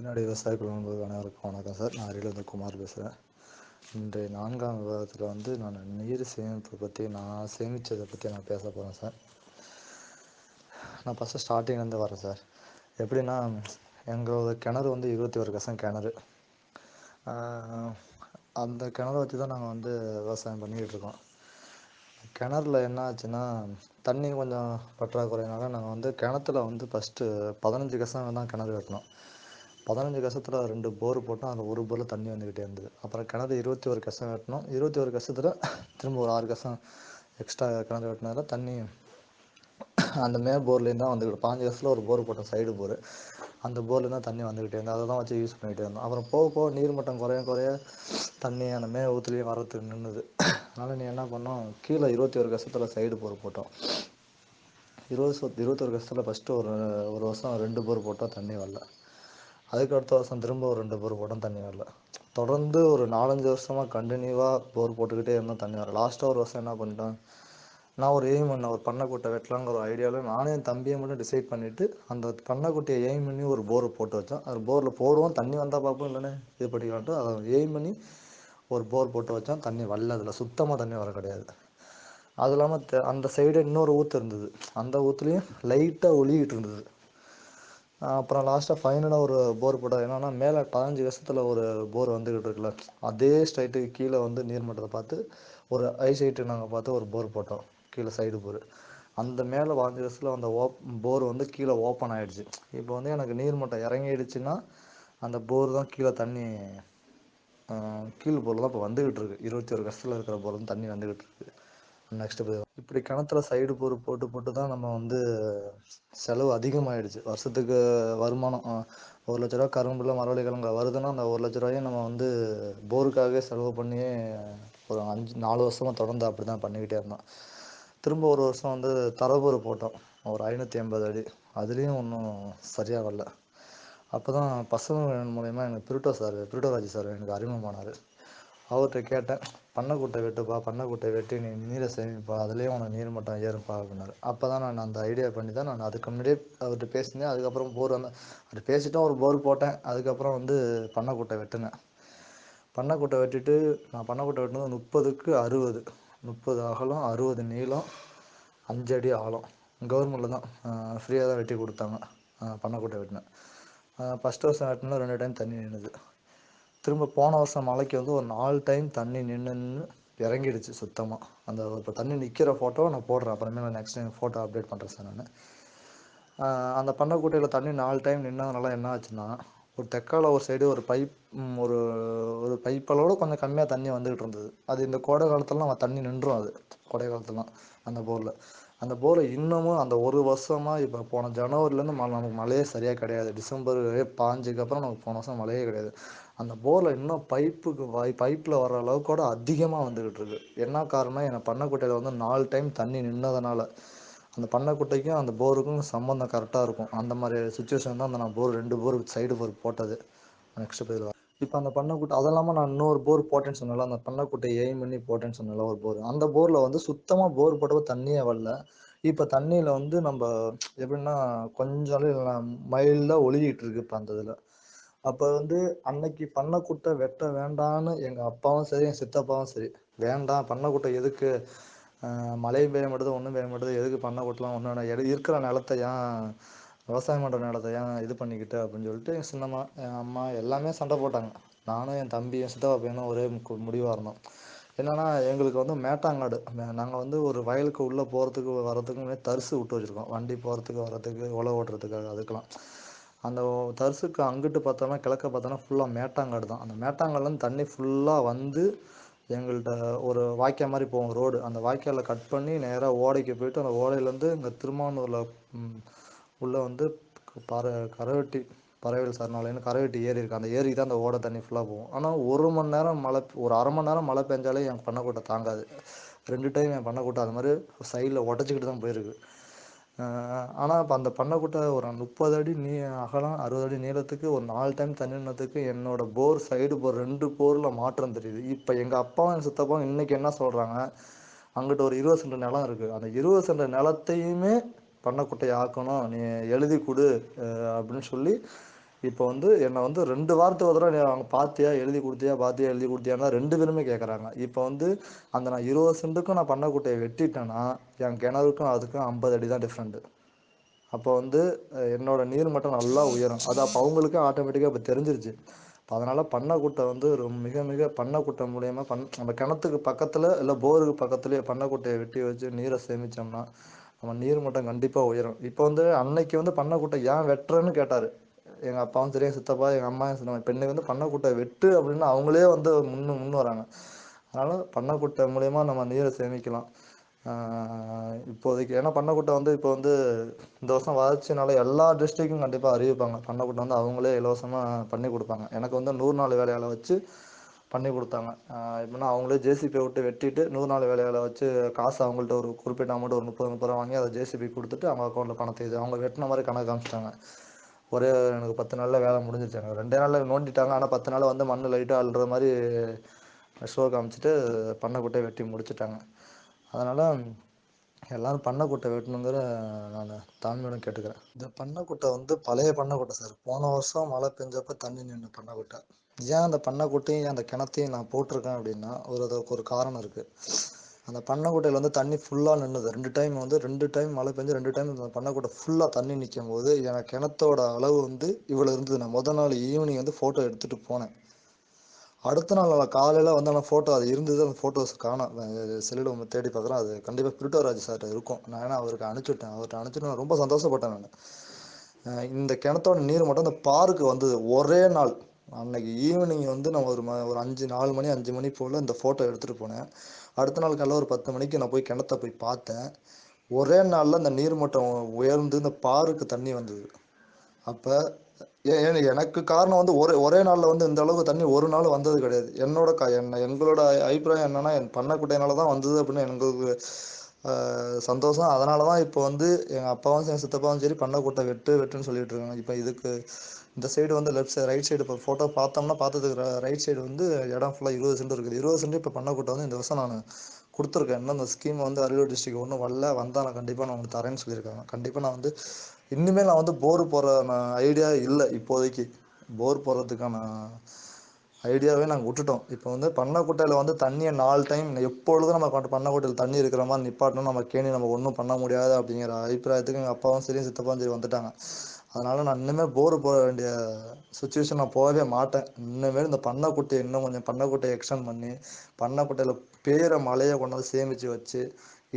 ஈனாடு விவசாய குழுமங்கள் அனைவருக்கும் வணக்கம் சார். நான் அரியலந்து குமார் பேசுகிறேன் இன்றைய நான்காம் விவாதத்தில் வந்து நான் நீர் சேமிப்பு பற்றி நான் சேமித்ததை பற்றி நான் பேச போகிறேன் சார். நான் ஃபஸ்ட்டு ஸ்டார்டிங்லேருந்து வரேன் சார். எப்படின்னா எங்களோட கிணறு வந்து இருபத்தி ஒரு கசம் கிணறு. அந்த கிணறு வச்சு தான் நாங்கள் வந்து விவசாயம் பண்ணிக்கிட்டு இருக்கோம். கிணறுல என்ன ஆச்சுன்னா தண்ணி கொஞ்சம் பற்றாக்குறையினால நாங்கள் வந்து கிணத்துல வந்து ஃபஸ்ட்டு பதினஞ்சு கசம் தான் கிணறு வெட்டினோம் பதினஞ்சு கஷத்தில் ரெண்டு போர் போட்டோம் அதில் ஒரு போரில் தண்ணி வந்துக்கிட்டே இருந்தது. அப்புறம் கிணறு இருபத்தி ஒரு கஷம் வெட்டினோம் இருபத்தி ஒரு கஷத்தில் திரும்ப ஒரு ஆறு கஷம் எக்ஸ்ட்ரா கிணறு வெட்டினதால தண்ணி அந்த மே போர்லேருந்து தான் வந்துக்கிட்டு பாஞ்சு கஷத்தில் ஒரு போர் போட்டோம் சைடு போர் அந்த போர்லேருந்து தான் தண்ணி வந்துக்கிட்டே இருந்தது. அதை தான் வச்சு யூஸ் பண்ணிக்கிட்டே இருந்தோம். அப்புறம் போக போக நீர் மட்டம் குறைய குறைய தண்ணி அந்த மே ஊற்றுலேயே வரத்துக்கு நின்றுது அதனால் நீ என்ன பண்ணோம்? கீழே இருபத்தி ஒரு கஷத்தில் சைடு போர் போட்டோம். இருபது இருபத்தொரு கஷ்டத்தில் ஃபஸ்ட்டு ஒரு ஒரு வருஷம் ரெண்டு போர் போட்டால் தண்ணி வரல. அதுக்கு அடுத்த வருஷம் திரும்ப ஒரு ரெண்டு போர் போட்டோம் தண்ணி வரல. தொடர்ந்து ஒரு நாலஞ்சு வருஷமாக கண்டினியூவாக போர் போட்டுக்கிட்டே இருந்தோம் தண்ணி வரல. லாஸ்ட்டாக ஒரு வருஷம் என்ன பண்ணிட்டேன்? நான் ஒரு எய்ம் பண்ண ஒரு பண்ணைக்குட்டை வெட்டலாங்கிற ஒரு ஐடியாவில் நானும் என் தம்பியை மட்டும் டிசைட் பண்ணிவிட்டு அந்த பண்ணைக்குட்டியை எய்ம் பண்ணி ஒரு போர் போட்டு வச்சோம் அது போரில் போடுவோம் தண்ணி வந்தால் பார்ப்போம் இல்லைன்னு இது பண்ணிக்கலான்ட்டு அதை எய்ம் பண்ணி ஒரு போர் போட்டு வச்சோம் தண்ணி வரல அதில். சுத்தமாக தண்ணி வர கிடையாது. அது இல்லாமல் அந்த சைடு இன்னொரு ஊற்று இருந்தது. அந்த ஊற்றுலையும் லைட்டாக ஒழுகிட்டு இருந்தது. அப்புறம் லாஸ்ட்டாக ஃபைனலாக ஒரு போர் போட்டோம் என்னன்னா மேலே பதினஞ்சு வருஷத்தில் ஒரு போர் வந்துக்கிட்டு இருக்குல்ல. அதே ஸ்ட்ரைட்டுக்கு கீழே வந்து நீர்மட்டத்தை பார்த்து ஒரு ஐ சைட்டு நாங்கள் பார்த்து ஒரு போர் போட்டோம். கீழே சைடு போர் அந்த மேலே பாஞ்சு வருஷத்தில் அந்த ஓப் போர் வந்து கீழே ஓப்பன் ஆகிடுச்சு இப்போ வந்து எனக்கு நீர்மட்டம் இறங்கிடுச்சுன்னா அந்த போர் தான் கீழே தண்ணி கீழ் போரில் தான் இப்போ வந்துக்கிட்டு இருக்கு. இருபத்தி ஒரு வருஷத்தில் இருக்கிற போர் வந்து தண்ணி வந்துக்கிட்டு இருக்கு. நெக்ஸ்ட் இப்படி கிணத்துல சைடு போர் போட்டு போட்டு தான் நம்ம வந்து செலவு அதிகமாயிடுச்சு. வருஷத்துக்கு வருமானம் ஒரு லட்ச ரூபா கரும்புல மரவள்ளி கிழங்குல வருதுன்னா அந்த ஒரு லட்ச ரூபாயும் நம்ம வந்து போருக்காகவே செலவு பண்ணியே ஒரு அஞ்சு நாலு வருஷமாக தொடர்ந்து அப்படி தான் பண்ணிக்கிட்டே இருந்தோம். திரும்ப ஒரு வருஷம் வந்து தரபோர் போட்டோம். ஒரு ஐநூற்றி ஐம்பது அடி. அதுலேயும் ஒன்றும் சரியாக வரல. அப்போ தான் பசங்க மூலயமா எனக்கு பிரிட்டோ சார் பிரிட்டோராஜ் சார் எனக்கு அறிமுகமானார். அவர்கிட்ட கேட்டேன் பண்ணைக்குட்டை வெட்டுப்பா பண்ணைக்குட்டை வெட்டி நீ நீரை சேமிப்பா அதுலேயும் உனக்கு நீர் மட்டம் ஏறுப்பா அப்படின்னாரு. அப்போ தான் நான் அந்த ஐடியா பண்ணி தான் நான் அதுக்கு முன்னாடியே அவர்கிட்ட பேசினேன். அதுக்கப்புறம் போர் வந்தேன் அவர் பேசிட்டோம் ஒரு போர் போட்டேன். அதுக்கப்புறம் வந்து பண்ணைக்குட்டை வெட்டினேன். பண்ணைக்குட்டை வெட்டிட்டு நான் பண்ணைக்குட்டை வெட்டினது முப்பதுக்கு அறுபது. முப்பது அகலம் அறுபது நீளம் அஞ்சு அடி ஆழம். கவர்மெண்ட்டில் தான் ஃப்ரீயாக தான் வெட்டி கொடுத்தாங்க. பண்ணைக்குட்டை வெட்டினேன். ஃபஸ்ட் வருஷம் வெட்டினா ரெண்டு டைம் தண்ணி நின்றுது திரும்ப போன வருஷம் மழைக்கு வந்து ஒரு நாலு டைம் தண்ணி நின்று நின்று இறங்கிடுச்சு சுத்தமாக அந்த இப்போ தண்ணி நிற்கிற ஃபோட்டோ நான் போடுறேன். அப்புறமே நான் நெக்ஸ்ட் டைம் ஃபோட்டோ அப்டேட் பண்ணுறேன் சார் நான். அந்த பண்ணைக்குட்டையில் தண்ணி நாலு டைம் நின்னதுனால என்ன ஆச்சுன்னா ஒரு தெற்கால ஒரு சைடு ஒரு பைப் ஒரு ஒரு பைப்பளவோட கொஞ்சம் கம்மியாக தண்ணி வந்துகிட்டு இருந்தது. அது இந்த கோடை காலத்துலலாம் தண்ணி நின்றும் அது. கோடை காலத்துலலாம் அந்த போரில். அந்த போரை இன்னமும் அந்த ஒரு வருஷமாக இப்போ போன ஜனவரிலேருந்து ம நமக்கு மழையே சரியாக கிடையாது. டிசம்பர் பாஞ்சுக்கு அப்புறம் நமக்கு போன வருஷம் மழையே கிடையாது. அந்த போரில் இன்னும் பைப்புக்கு வாய் பைப்பில் வர அளவுக்கு கூட அதிகமாக வந்துக்கிட்டு இருக்கு. என்ன காரணம் என்னை பண்ணைக்குட்டையில் வந்து நாலு டைம் தண்ணி நின்னதுனால அந்த பண்ணைக்குட்டைக்கும் அந்த போருக்கும் சம்மந்தம் கரெக்டாக இருக்கும். அந்த மாதிரி சுச்சுவேஷன் தான் அந்த நான் போர் ரெண்டு போர் சைடு போர் போட்டது. நெக்ஸ்ட் போயிடலாம் இப்போ அந்த பண்ணைக்குட்டை அதெல்லாம நான் இன்னொரு போர் போட்டேன்னு சொன்னல அந்த பண்ணைக்குட்டை எய்ம் பண்ணி போட்டேன்னு சொன்னல ஒரு போர் அந்த போரில் வந்து சுத்தமாக போர் போட்டப்போ தண்ணியே வரல. இப்போ தண்ணியில் வந்து நம்ம எப்படின்னா கொஞ்சம் மைல்டாக ஒழுகிட்டு இருக்கு இப்போ அந்த இதில். அப்போ வந்து அன்னைக்கு பண்ணைக்குட்டை வெட்ட வேண்டான்னு எங்கள் அப்பாவும் சரி என் சித்தப்பாவும் சரி வேண்டாம் பண்ணைக்குட்டை எதுக்கு? மழையும் பெய்ய மாட்டேது ஒன்றும் பெய்ய மாட்டேது எதுக்கு பண்ணைக்குட்டலாம் ஒன்றும் இருக்கிற நிலத்தை ஏன் விவசாயம் பண்ணுற நிலத்த ஏன் இது பண்ணிக்கிட்டு அப்படின்னு சொல்லிட்டு என் சின்னம்மா என் அம்மா எல்லாமே சண்டை போட்டாங்க. நானும் என் தம்பி என் சித்தப்பா பையனும் ஒரே முடிவாக இருந்தோம். என்னன்னா எங்களுக்கு வந்து மேட்டாங்காடு நாங்கள் வந்து ஒரு வயலுக்கு உள்ளே போகிறதுக்கு வரத்துக்குமே தரிசு விட்டு வச்சுருக்கோம். வண்டி போகிறதுக்கு வரத்துக்கு உழவு ஓட்டுறதுக்காக அதுக்கெலாம் அந்த தரிசுக்கு அங்கிட்டு பார்த்தோன்னா கிழக்க பார்த்தோன்னா ஃபுல்லாக மேட்டாங்காடு தான். அந்த மேட்டாங்காடுலேருந்து தண்ணி ஃபுல்லாக வந்து எங்கள்கிட்ட ஒரு வாய்க்கால் மாதிரி போவோம் ரோடு. அந்த வாய்க்காலில் கட் பண்ணி நேராக ஓடைக்கு போயிட்டு அந்த ஓடையிலேருந்து இங்கே திருமானூரில் உள்ளே வந்து பற கரவெட்டி பறவைகள் சரணாலயம்னு கரவெட்டி ஏரி இருக்குது அந்த ஏரிக்கு தான் அந்த ஓடை தண்ணி ஃபுல்லாக போகும். ஆனால் ஒரு மணி நேரம் மழை ஒரு அரை மணி நேரம் மழை பெஞ்சாலே என் பண்ணைக்குட்டை தாங்காது. ரெண்டு டைம் என் பண்ணக்கூட்ட அது மாதிரி சைடில் உடச்சிக்கிட்டு தான் போயிருக்கு. ஆனால் இப்போ அந்த பண்ணைக்குட்டை ஒரு முப்பது அடி நீ அகலம் அறுபது அடி நீளத்துக்கு ஒரு நாலு டைம் தண்ணினத்துக்கு என்னோட போர் சைடு போர் ரெண்டு போரில் மாற்றம் தெரியுது. இப்போ எங்கள் அப்பாவும் என் சித்தப்பாவும் இன்றைக்கி என்ன சொல்கிறாங்க அங்கிட்ட ஒரு இருபது சென்ட் நிலம் இருக்குது அந்த இருபது சென்ட் நிலத்தையுமே பண்ணைக்குட்டை ஆக்கணும் நீ எழுதி கொடு அப்படின்னு சொல்லி இப்போ வந்து என்னை வந்து ரெண்டு வாரத்துக்கு ஒரு தடவை நீ அவங்க பார்த்தியா எழுதி கொடுத்தியா பார்த்தியா எழுதி குடுத்தியான்னு ரெண்டு பேருமே கேட்குறாங்க இப்போ வந்து அந்த நான் இருபது சென்ட்டுக்கும் நான் பண்ணக்குட்டையை வெட்டிட்டேன்னா என் கிணறுக்கும் அதுக்கும் ஐம்பது அடி தான் டிஃப்ரெண்ட் அப்போ வந்து என்னோட நீர் மட்டம் நல்லா உயரும். அது அப்போ அவங்களுக்கே ஆட்டோமேட்டிக்காக இப்போ தெரிஞ்சிருச்சு. இப்போ அதனால் பண்ணை குட்டை வந்து ரொம்ப மிக மிக பண்ணைக்குட்டை மூலயமா பண் நம்ம கிணத்துக்கு பக்கத்தில் இல்லை போருக்கு பக்கத்துலேயே பண்ணைக்குட்டையை வெட்டி வச்சு நீரை சேமித்தோம்னா நம்ம நீர் மட்டம் கண்டிப்பாக உயரும். இப்போ வந்து அன்னைக்கு வந்து பண்ணை குட்டை ஏன் வெட்டுறேன்னு கேட்டார். எங்கள் அப்பாவும் சரி சித்தப்பா எங்கள் அம்மா சொன்னாங்க பெண்ணை வந்து பண்ணை குட்டை வெட்டு அப்படின்னு அவங்களே வந்து முன்னு முன் வராங்க. அதனால் பண்ணை குட்டை மூலயமா நம்ம நீரை சேமிக்கலாம். இப்போதைக்கு ஏன்னா பண்ணைக்குட்டை வந்து இப்போ வந்து இந்த வருஷம் வளர்ச்சினால எல்லா டிஸ்ட்ரிக்டும் கண்டிப்பாக அறிவிப்பாங்க. பண்ணைக்குட்டை வந்து அவங்களே இலவசமாக பண்ணி கொடுப்பாங்க. எனக்கு வந்து நூறு நாள் வேலையால் வச்சு பண்ணி கொடுத்தாங்க. எப்படின்னா அவங்களே ஜேசிபி விட்டு வெட்டிட்டு நூறு நாள் வேலைகளை வச்சு காசு அவங்கள்ட்ட ஒரு குறிப்பிட்ட அமௌண்ட் ஒரு முப்பது முப்பது ரூபா வாங்கி அதை ஜேசிபி கொடுத்துட்டு அவங்க அக்கௌண்ட்டில் பணத்தை இது அவங்க வெட்டின மாதிரி கணக்கு காமிச்சிட்டாங்க. ஒரே எனக்கு பத்து நாளில் வேலை முடிஞ்சிருச்சு. எனக்கு ரெண்டே நாளில் நோண்டிட்டாங்க. ஆனால் பத்து நாள் வந்து மண் லைட்டாக அள்ளுற மாதிரி ஷோ காமிச்சிட்டு பண்ணை பண்ணைக்குட்டையை வெட்டி முடிச்சிட்டாங்க. அதனால் எல்லாரும் பண்ணைக்குட்டை வெட்டணுங்கிற நான் தாழ்மையுடன் கேட்டுக்கிறேன். இந்த பண்ணைக்குட்டை வந்து பழைய பண்ணைக்குட்டை சார். போன வருஷம் மழை பெஞ்சப்ப தண்ணி நின்று பண்ணைக்குட்டை ஏன் அந்த பண்ணைக்குட்டையும் ஏன் அந்த கிணத்தையும் நான் போட்டிருக்கேன் அப்படின்னா ஒரு அதுக்கு ஒரு காரணம் இருக்குது அந்த பண்ணைக்குட்டையில் வந்து தண்ணி ஃபுல்லாக நின்றுது ரெண்டு டைம் வந்து ரெண்டு டைம் மழை பெஞ்சு ரெண்டு டைம் அந்த பண்ணைக்குட்டை ஃபுல்லாக தண்ணி நிற்கும் போது எனக்கு கிணத்தோட அளவு வந்து இவ்வளோ இருந்தது நான் முத நாள் ஈவினிங் வந்து ஃபோட்டோ எடுத்துகிட்டு போனேன். அடுத்த நாள் நான் காலையில் வந்து ஆனால் ஃபோட்டோ அது இருந்தது அந்த ஃபோட்டோஸ் காணோம் செல்லில் தேடி பார்க்குறேன். அது கண்டிப்பாக பிரிட்டோராஜ் சார் இருக்கும். நான் ஏன்னா அவருக்கு அனுப்பிச்சுட்டேன் அவர்கிட்ட அனுப்பிச்சுட்டு நான் ரொம்ப சந்தோஷப்பட்டேன் நான். இந்த கிணத்தோட நீர் மட்டும் அந்த பாருக்கு வந்தது. ஒரே நாள். அன்னைக்கு ஈவினிங் வந்து நான் ஒரு ம ஒரு அஞ்சு நாலு மணி அஞ்சு மணி போல் இந்த ஃபோட்டோ எடுத்துகிட்டு போனேன். அடுத்த நாள் காலையில் ஒரு பத்து மணிக்கு நான் போய் கிணத்த போய் பார்த்தேன். ஒரே நாளில் அந்த நீர்மட்டம் உயர்ந்து இந்த பாருக்கு தண்ணி வந்தது. அப்போ எனக்கு காரணம் வந்து ஒரே ஒரே நாளில் வந்து இந்த அளவுக்கு தண்ணி ஒரு நாள் வந்தது கிடையாது. என்னோட க என்ன எங்களோட அபிப்பிராயம் என்னன்னா என் பண்ணக்குட்டையினால தான் வந்தது அப்படின்னு எங்களுக்கு சந்தோஷம். அதனால தான் இப்போ வந்து எங்கள் அப்பாவும் சரி சித்தப்பாவும் சரி பண்ணக்குட்டை வெட்டு வெட்டுன்னு சொல்லிட்டு இருக்காங்க. இப்போ இதுக்கு இந்த சைடு வந்து லெஃப்ட் சைடு ரைட் சைடு இப்போ ஃபோட்டோ பார்த்தோம்னா பார்த்ததுக்கு ரைட் சைடு வந்து இடம் ஃபுல்லாக இருபது சென்ட் இருக்குது. இருபது சென்ட் இப்போ பண்ணக்குட்டை வந்து இந்த வருஷம் நான் கொடுத்துருக்கேன். இன்னும் அந்த ஸ்கீம் வந்து அரியலூர் டிஸ்ட்ரிக்ட் ஒன்றும் வரல. வந்தால் நான் கண்டிப்பாக நான் உங்களுக்கு தரேன்னு சொல்லியிருக்காங்க. கண்டிப்பாக நான் வந்து இனிமேல் நான் வந்து போர் போடுற நான் ஐடியா இல்லை இப்போதைக்கு. போர் போடுறதுக்கான ஐடியாவே நாங்கள் விட்டுட்டோம். இப்போ வந்து பண்ணைக்குட்டையில் வந்து தண்ணியை நாலு டைம் எப்பொழுதும் நம்ம கொண்டு பண்ணைக்குட்டையில் தண்ணி இருக்கிற மாதிரி நிப்பாட்டணும். நம்ம கேணி நம்ம ஒன்றும் பண்ண முடியாது அப்படிங்கிற அபிப்பிராயத்துக்கு எங்கள் அப்பாவும் சரி சித்தப்பாவும் சரி வந்துட்டாங்க. அதனால நான் இன்னுமே போர் போட வேண்டிய சுச்சுவேஷன் நான் போகவே மாட்டேன். இன்னுமே இந்த பண்ணைக்குட்டையை இன்னும் கொஞ்சம் பண்ணைக்குட்டையை எக்ஸ்டெண்ட் பண்ணி பண்ணைக்குட்டையில் பேர மழையை கொண்டாந்து சேமித்து வச்சு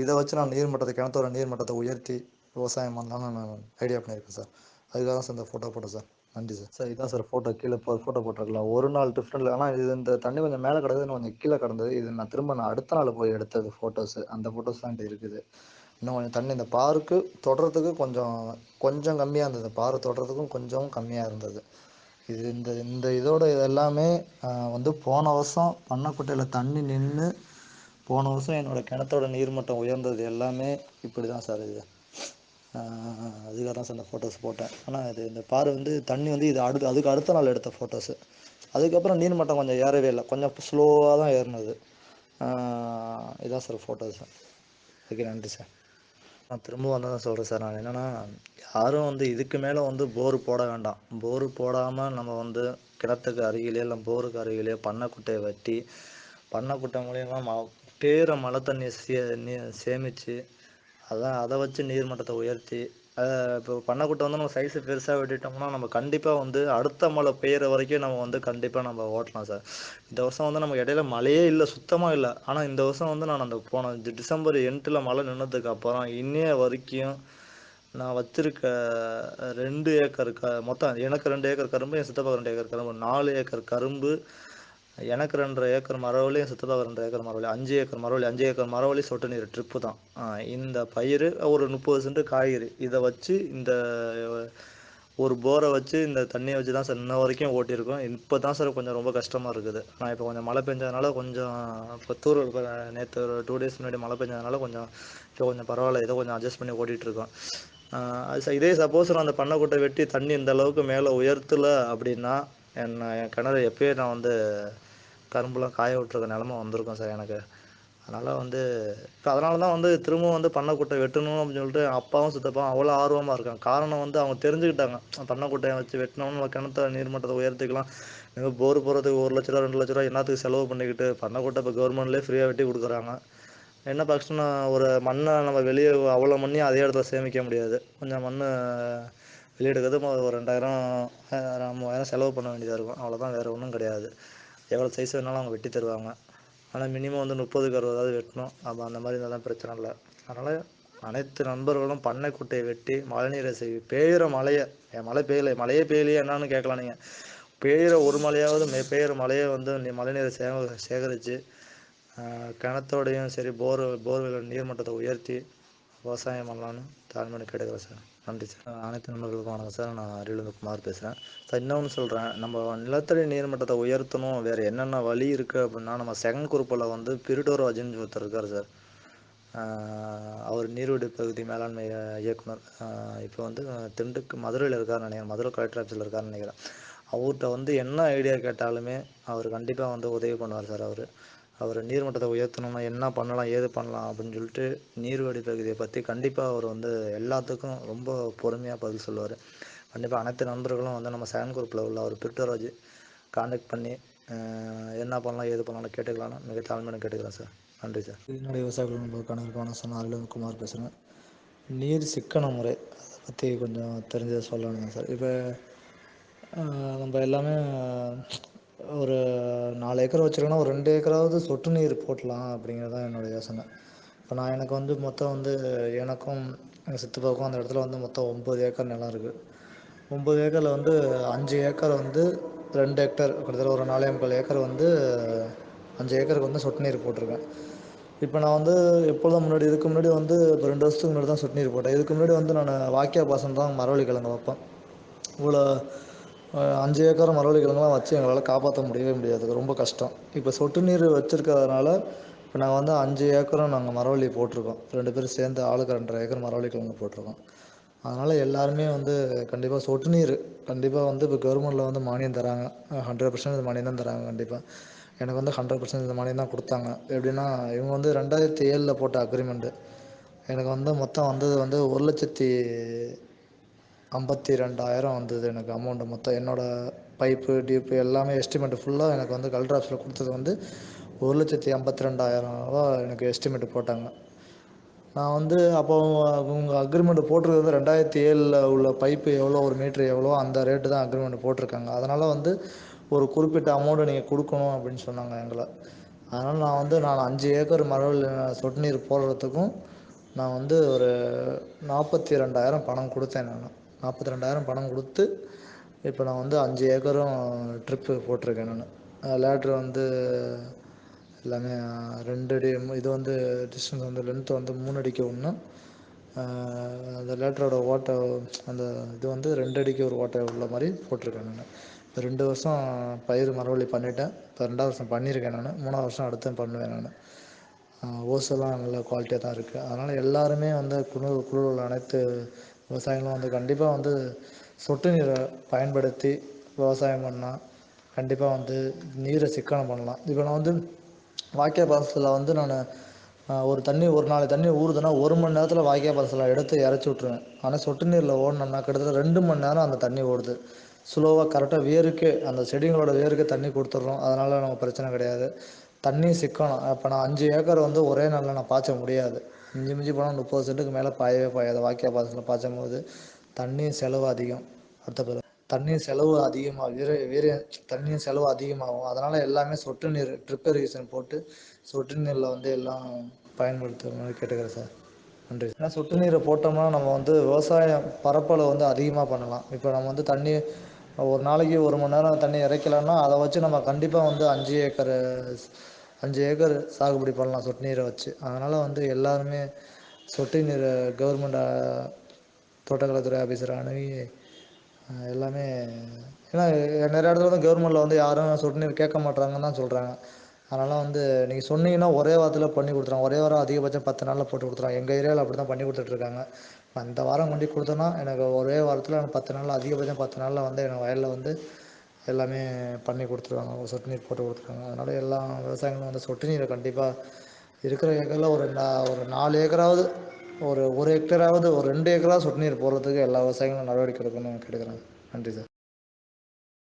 இதை வச்சு நான் நீர்மட்டத்தை கிணத்தோட நீர்மட்டத்தை உயர்த்தி விவசாயம் பண்ணலாம்னு நான் ஐடியா பண்ணியிருக்கேன் சார். அதுக்காக தான் சார் இந்த ஃபோட்டோ போட்டேன் சார். நன்றி சார். சார் இதான் சார் ஃபோட்டோ கீழே போ ஃபோட்டோ போட்டிருக்கலாம். ஒரு நாள் டிஃப்ரெண்ட் ஆனால் இது இந்த தண்ணி கொஞ்சம் மேலே கிடக்குது இன்னும் கொஞ்சம் கீழே கிடந்தது. இது நான் திரும்ப நான் அடுத்த நாள் போய் எடுத்தது ஃபோட்டோஸு அந்த ஃபோட்டோஸ் தான் என்கிட்ட இருக்குது. இன்னும் கொஞ்சம் தண்ணி இந்த பாருக்கு தொடுறதுக்கு கொஞ்சம் கொஞ்சம் கம்மியாக இருந்தது. பாரு தொடுறதுக்கும் கொஞ்சம் கம்மியாக இருந்தது. இது இந்த இந்த இதோட இதெல்லாமே வந்து போன வருஷம் பண்ணைக்குட்டையில் தண்ணி நின்று போன வருஷம் என்னோட கிணத்தோட நீர்மட்டம் உயர்ந்தது எல்லாமே இப்படி தான் சார் இது. அதுக்காக தான் சார் இந்த ஃபோட்டோஸ் போட்டேன். ஆனால் இது இந்த பாறை வந்து தண்ணி வந்து இது அடுத்து அதுக்கு அடுத்த நாள் எடுத்த ஃபோட்டோஸு அதுக்கப்புறம் நீர் மட்டம் கொஞ்சம் ஏறவே இல்லை. கொஞ்சம் ஸ்லோவாக தான் ஏறினது. இதான் சார் ஃபோட்டோஸ் ஓகே நன்றி சார். நான் திரும்ப வந்து தான் சொல்கிறேன் சார். நான் என்னென்னா யாரும் வந்து இதுக்கு மேலே வந்து போர் போட வேண்டாம். போர் போடாமல் நம்ம வந்து கிணத்துக்கு அருகிலே இல்லை போருக்கு அருகிலே பண்ணைக்குட்டையை வெட்டி பண்ணைக்குட்டை மூலியமாக ம பேர மழை தண்ணியை சே நீ சேமித்து அதான் அதை வச்சு நீர்மட்டத்தை உயர்த்தி இப்போ பண்ணைக்குட்டை வந்து நம்ம சைஸு பெருசாக வெட்டிட்டோம்னா நம்ம கண்டிப்பாக வந்து அடுத்த மழை பெய்கிற வரைக்கும் நம்ம வந்து கண்டிப்பாக நம்ம ஓட்டலாம் சார் இந்த வருஷம் வந்து நமக்கு இடையில மழையே இல்லை சுத்தமாக இல்லை. ஆனால் இந்த வருஷம் வந்து நான் அந்த போன டிசம்பர் எண்டில் மழை நின்னதுக்கு அப்புறம் இன்னைய வரைக்கும் நான் வச்சிருக்க ரெண்டு ஏக்கர் க மொத்தம் எனக்கு ரெண்டு ஏக்கர் கரும்பு என் சித்தப்பா ரெண்டு ஏக்கர் கரும்பு நாலு ஏக்கர் கரும்பு எனக்கு ரெண்டரை ஏக்கர் மரவழியும் என் சித்தப்பா ரெண்டு ஏக்கர் மரவழி அஞ்சு ஏக்கர் மரவழி அஞ்சு ஏக்கர் மரவழி சொட்டு நீர் ட்ரிப்பு தான். இந்த பயிர் ஒரு முப்பது சென்ட் காய்கறி. இதை வச்சு இந்த ஒரு போரை வச்சு இந்த தண்ணியை வச்சு தான் சார் இன்ன வரைக்கும் ஓட்டியிருக்கோம். இப்போ தான் சார் கொஞ்சம் ரொம்ப கஷ்டமாக இருக்குது. நான் இப்போ கொஞ்சம் மழை பெஞ்சதுனால கொஞ்சம் இப்போ தூர் நேற்று ஒரு டூ டேஸ் முன்னாடி மழை பெஞ்சதுனால கொஞ்சம் இப்போ கொஞ்சம் பரவாயில்ல. ஏதோ கொஞ்சம் அட்ஜஸ்ட் பண்ணி ஓட்டிகிட்ருக்கோம். இதே சப்போஸ் நான் அந்த பண்ணைக்குட்டை வெட்டி தண்ணி இந்த அளவுக்கு மேலே உயர்த்தல அப்படின்னா என்ன என் கிணறு எப்போயே நான் வந்து கரும்புலாம் காய விட்டுருக்க நிலமை வந்திருக்கும் சார் எனக்கு. அதனால் வந்து இப்போ அதனால தான் வந்து திரும்பவும் வந்து பண்ணக்கூட்டை வெட்டணும் அப்படின்னு சொல்லிட்டு அப்பாவும் சுத்தப்பாவும் அவ்வளோ ஆர்வமாக இருக்காங்க. காரணம் வந்து அவங்க தெரிஞ்சுக்கிட்டாங்க. பண்ணக்கூட்டையை வச்சு வெட்டினோம்னு நம்ம கிணத்த நீர்மட்டத்தை உயர்த்திக்கலாம். எங்க போர் போகிறதுக்கு ஒரு லட்ச ரூபா ரெண்டு லட்ச ரூபா என்னத்துக்கு செலவு பண்ணிக்கிட்டு பண்ணக்கூட்டை இப்போ கவர்மெண்ட்லேயே ஃப்ரீயா வெட்டி கொடுக்குறாங்க. என்ன கஷ்டம்னா ஒரு மண்ணை நம்ம வெளியே அவ்வளோ மண்ணையும் அதே இடத்துல சேமிக்க முடியாது. கொஞ்சம் மண்ணு வெளிய ஒரு ரெண்டாயிரம் மூவாயிரம் செலவு பண்ண வேண்டியதாக இருக்கும். அவ்வளோதான் வேறு ஒன்றும் கிடையாது. எவ்வளோ சைஸ் வேணாலும் அவங்க வெட்டி தருவாங்க. ஆனால் மினிமம் வந்து முப்பதுக்கு அறுபதாவது வெட்டணும். அப்போ அந்த மாதிரி இருந்தால் பிரச்சனை இல்லை. அதனால் அனைத்து நண்பர்களும் பண்ணை குட்டையை வெட்டி மழைநீரை சேமி பெய்கிற மழையை என் மழை பெய்யலை மழையே பெய்யலையே என்னான்னு கேட்கலாம் நீங்கள் பெய்கிற ஒரு மழையாவது மே பெய்கிற மழையை வந்து நீ மழைநீரை சே சேகரித்து கிணத்தோடையும் சரி போர் போர்வெல் நீர்மட்டத்தை உயர்த்தி விவசாயம் பண்ணலான்னு தாழ்மணி கேட்டுக்கிறேன் சார். நன்றி சார். அனைத்து நண்பர்களுக்கும் வணக்கம் சார். நான் அரியலூர் குமார் பேசுகிறேன் சார் இன்னொன்று சொல்கிறேன் நம்ம நிலத்தடி நீர்மட்டத்தை உயர்த்தணும். வேறு என்னென்ன வழி இருக்குது அப்படின்னா நம்ம செகண்ட் குரூப்பில் வந்து பிரிடோர் அஜின்னு ஒருத்தர் இருக்கார் சார். அவர் நீர்வடி பகுதி மேலாண்மை இயக்குனர். இப்போ வந்து திண்டுக்கு மதுரையில் இருக்கார் நினைக்கிறேன். மதுரை கலெக்டர் ஆஃபீஸில் இருக்காருன்னு நினைக்கிறேன். அவர்கிட்ட வந்து என்ன ஐடியா கேட்டாலுமே அவர் கண்டிப்பாக வந்து உதவி பண்ணுவார் சார் அவர். அவர் நீர்மட்டத்தை உயர்த்தணும்னா என்ன பண்ணலாம் ஏது பண்ணலாம் அப்படின்னு சொல்லிட்டு நீர்வடி பகுதியை பற்றி கண்டிப்பாக அவர் வந்து எல்லாத்துக்கும் ரொம்ப பொறுமையாக பதில் சொல்லுவார். கண்டிப்பாக அனைத்து நண்பர்களும் வந்து நம்ம சேன் குரூப்பில் உள்ள அவர் பிரிட்டராஜ் கான்டாக்ட் பண்ணி என்ன பண்ணலாம் ஏது பண்ணலாம் கேட்டுக்கலாம்னு மிக தாழ்மையான கேட்டுக்கிறேன் சார். நன்றி சார். என்னுடைய விவசாயிகள் நண்பர்களுக்கான இருக்கான சொன்ன அரியலூர் குமார் பேசுகிறேன் நீர் சிக்கன முறை அதை பற்றி கொஞ்சம் தெரிஞ்சதை சொல்லணுங்க சார். இப்போ நம்ம எல்லாமே ஒரு நாலு ஏக்கர் வச்சுருக்கோன்னா ஒரு ரெண்டு ஏக்கராவது சொட்டு நீர் போட்டலாம் அப்படிங்கிறது தான் என்னோடய யோசனை. இப்போ நான் எனக்கு வந்து மொத்தம் வந்து எனக்கும் எங்கள் சித்தப்பாவுக்கும் அந்த இடத்துல வந்து மொத்தம் ஒம்பது ஏக்கர் நிலம் இருக்குது ஒம்பது ஏக்கரில் வந்து அஞ்சு ஏக்கர் வந்து ரெண்டு ஹெக்டர் கிட்டத்தட்ட ஒரு நாலே முக்கால் ஏக்கர் வந்து அஞ்சு ஏக்கருக்கு வந்து சொட்டு நீர் போட்டிருக்கேன். இப்போ நான் வந்து எப்பொழுதும் முன்னாடி இதுக்கு முன்னாடி வந்து இப்போ ரெண்டு வருஷத்துக்கு முன்னாடி தான் சொட்டு நீர் போட்டேன். இதுக்கு முன்னாடி வந்து நான் வாக்கியா பாசனம் தான் மரவள்ளி கிழங்கு வைப்பேன். இவ்வளோ அஞ்சு ஏக்கர் மரவள்ளி கிழங்குலாம் வச்சு எங்களால் காப்பாற்ற முடியவே முடியாது. ரொம்ப கஷ்டம். இப்போ சொட்டு நீர் வச்சுருக்கறதுனால இப்போ நாங்கள் வந்து அஞ்சு ஏக்கரும் நாங்கள் மரவள்ளி போட்டிருக்கோம். ரெண்டு பேரும் சேர்ந்து ஆளுக்கு ரெண்டரை ஏக்கர் மரவள்ளி கிழங்கு போட்டிருக்கோம். அதனால் எல்லாருமே வந்து கண்டிப்பாக சொட்டு நீர் கண்டிப்பாக வந்து இப்போ கவர்மெண்ட்டில் வந்து மானியம் தராங்க. ஹண்ட்ரட் பர்சன்டேஜ் மானியம் தான் தராங்க கண்டிப்பாக எனக்கு வந்து ஹண்ட்ரட் பர்சன்ட் இந்த மானியம் தான் கொடுத்தாங்க. எப்படின்னா இவங்க வந்து ரெண்டாயிரத்தி ஏழில் போட்ட அக்ரிமெண்ட்டு எனக்கு வந்து மொத்தம் வந்தது வந்து ஒரு லட்சத்தி ஐம்பத்தி ரெண்டாயிரம் வந்தது எனக்கு அமௌண்ட்டு மொத்தம். என்னோடய பைப்பு டியூப்பு எல்லாமே எஸ்டிமேட்டு ஃபுல்லாக எனக்கு வந்து கல்ட்ராப்ஸில் கொடுத்தது வந்து ஒரு லட்சத்தி ஐம்பத்தி ரெண்டாயிரம் ரூபா எனக்கு எஸ்டிமேட் போட்டாங்க. நான் வந்து அப்போ அவங்க அக்ரிமெண்ட் போட்டிருக்கிறது வந்து ரெண்டாயிரத்தி ஏழில் உள்ள பைப்பு எவ்வளோ ஒரு மீட்ரு எவ்வளோ அந்த ரேட்டு தான் அக்ரிமெண்ட் போட்டிருக்காங்க. அதனால் வந்து ஒரு குறிப்பிட்ட அமௌண்ட்டை நீங்கள் கொடுக்கணும் அப்படின்னு சொன்னாங்க எங்களை. அதனால் நான் வந்து நான் அஞ்சு ஏக்கர் மரவில் சொட்டு நீர் போடுறதுக்கும் நான் வந்து ஒரு நாற்பத்தி ரெண்டாயிரம் பணம் கொடுத்தேன் நான். நாற்பத்தி ரெண்டாயிரம் பணம் கொடுத்து இப்போ நான் வந்து அஞ்சு ஏக்கரும் ட்ரிப்பு போட்டிருக்கேன் நான். லேட்ரு வந்து எல்லாமே ரெண்டு அடி இது வந்து டிஸ்டன்ஸ் வந்து லென்த்து வந்து மூணு அடிக்கு ஒன்று அந்த லேட்டரோட ஓட்டை அந்த இது வந்து ரெண்டு அடிக்கு ஒரு ஓட்டை உள்ள மாதிரி போட்டிருக்கேன் நான். இப்போ ரெண்டு வருஷம் பயிர் மரவழி பண்ணிட்டேன். இப்போ ரெண்டாவது வருஷம் பண்ணியிருக்கேன் நான். மூணாவது வருஷம் அடுத்து பண்ணுவேன் நான். ஓசெல்லாம் நல்ல குவாலிட்டியாக தான் இருக்குது அதனால் எல்லாருமே வந்து குழு குழுவில் உள்ள அனைத்து விவசாயிகளும் வந்து கண்டிப்பாக வந்து சொட்டு நீரை பயன்படுத்தி விவசாயம் பண்ணால் கண்டிப்பாக வந்து நீரை சிக்கனம் பண்ணலாம். இப்போ நான் வந்து வாய்க்கால் பாசத்தில் வந்து நான் ஒரு தண்ணி ஒரு நாலு தண்ணி ஊறுதுன்னா ஒரு மணி நேரத்தில் வாய்க்கால் பாசத்தில் எடுத்து இறச்சி விட்ருவேன் ஆனால் சொட்டு நீரில் ஓடினோம்னா கிட்டத்தட்ட ரெண்டு மணி நேரம் அந்த தண்ணி ஓடுது. ஸ்லோவாக கரெக்டாக வேருக்கு அந்த செடிங்களோட வேருக்கு தண்ணி கொடுத்துட்றோம். அதனால் நமக்கு பிரச்சனை கிடையாது. தண்ணி சிக்கனம். இப்போ நான் அஞ்சு ஏக்கர் வந்து ஒரே நாளில் நான் பாய்ச்ச முடியாது. மிஞ்சி மிஞ்சி போனால் முப்பது சென்ட்டுக்கு மேலே பாயவே பாயாது. வாய்க்கால் பாசனத்தில் பாய்ச்சும் போது தண்ணியும் செலவு அதிகம். அடுத்த தண்ணியும் செலவு அதிகமாக வீர வீர தண்ணியும் செலவு அதிகமாகும். அதனால் எல்லாமே சொட்டு நீர் ட்ரிப் இரிகேஷன் போட்டு சொட்டு நீரில் வந்து எல்லாம் பயன்படுத்துகிற மாதிரி கேட்டுக்கிறேன் சார். நன்றி. ஏன்னா சொட்டு நீரை போட்டோம்னா நம்ம வந்து விவசாயம் பரப்பளவு வந்து அதிகமாக பண்ணலாம். இப்போ நம்ம வந்து தண்ணி ஒரு நாளைக்கு ஒரு மணி நேரம் தண்ணி இறைக்கலாம்னா அதை வச்சு நம்ம கண்டிப்பாக வந்து அஞ்சு ஏக்கர் அஞ்சு ஏக்கர் சாகுபடி பண்ணலாம் சொட்டு நீரை வச்சு. அதனால் வந்து எல்லாருமே சொட்டு நீரை கவர்மெண்ட் தோட்டக்கலைத்துறை ஆஃபீஸரை அணுகி எல்லாமே ஏன்னா நிறைய இடத்துல வந்து கவர்மெண்ட்டில் வந்து யாரும் சொட்டு நீர் கேட்க மாட்றாங்கன்னு தான் சொல்கிறாங்க அதனால் வந்து நீங்கள் சொன்னீங்கன்னா ஒரே வாரத்தில் பண்ணி கொடுத்துருவாங்க. ஒரே வாரம் அதிகபட்சம் பத்து நாளில் போட்டு கொடுத்துருவாங்க. எங்கள் ஏரியாவில் அப்படி தான் பண்ணி கொடுத்துட்ருக்காங்க இந்த வாரம் கொண்டு கொடுத்தோன்னா எனக்கு ஒரே வாரத்தில் எனக்கு பத்து நாளில் அதிகபட்சம் பத்து நாளில் வந்து எனக்கு வயலில் வந்து எல்லாமே பண்ணி கொடுத்துருவாங்க சொட்டு நீர் போட்டு கொடுத்துருவாங்க அதனால் எல்லா விவசாயிகளும் வந்து சொட்டு நீரை கண்டிப்பாக இருக்கிற ஏக்கரில் ஒரு நா ஒரு நாலு ஏக்கராவது ஒரு ஒரு ஹெக்டராவது ஒரு ரெண்டு ஏக்கராவது சொட்டு நீர் போடுறதுக்கு எல்லா விவசாயிகளும் நடவடிக்கை எடுக்கணும்னு கேட்டுக்கிறேன். நன்றி சார்.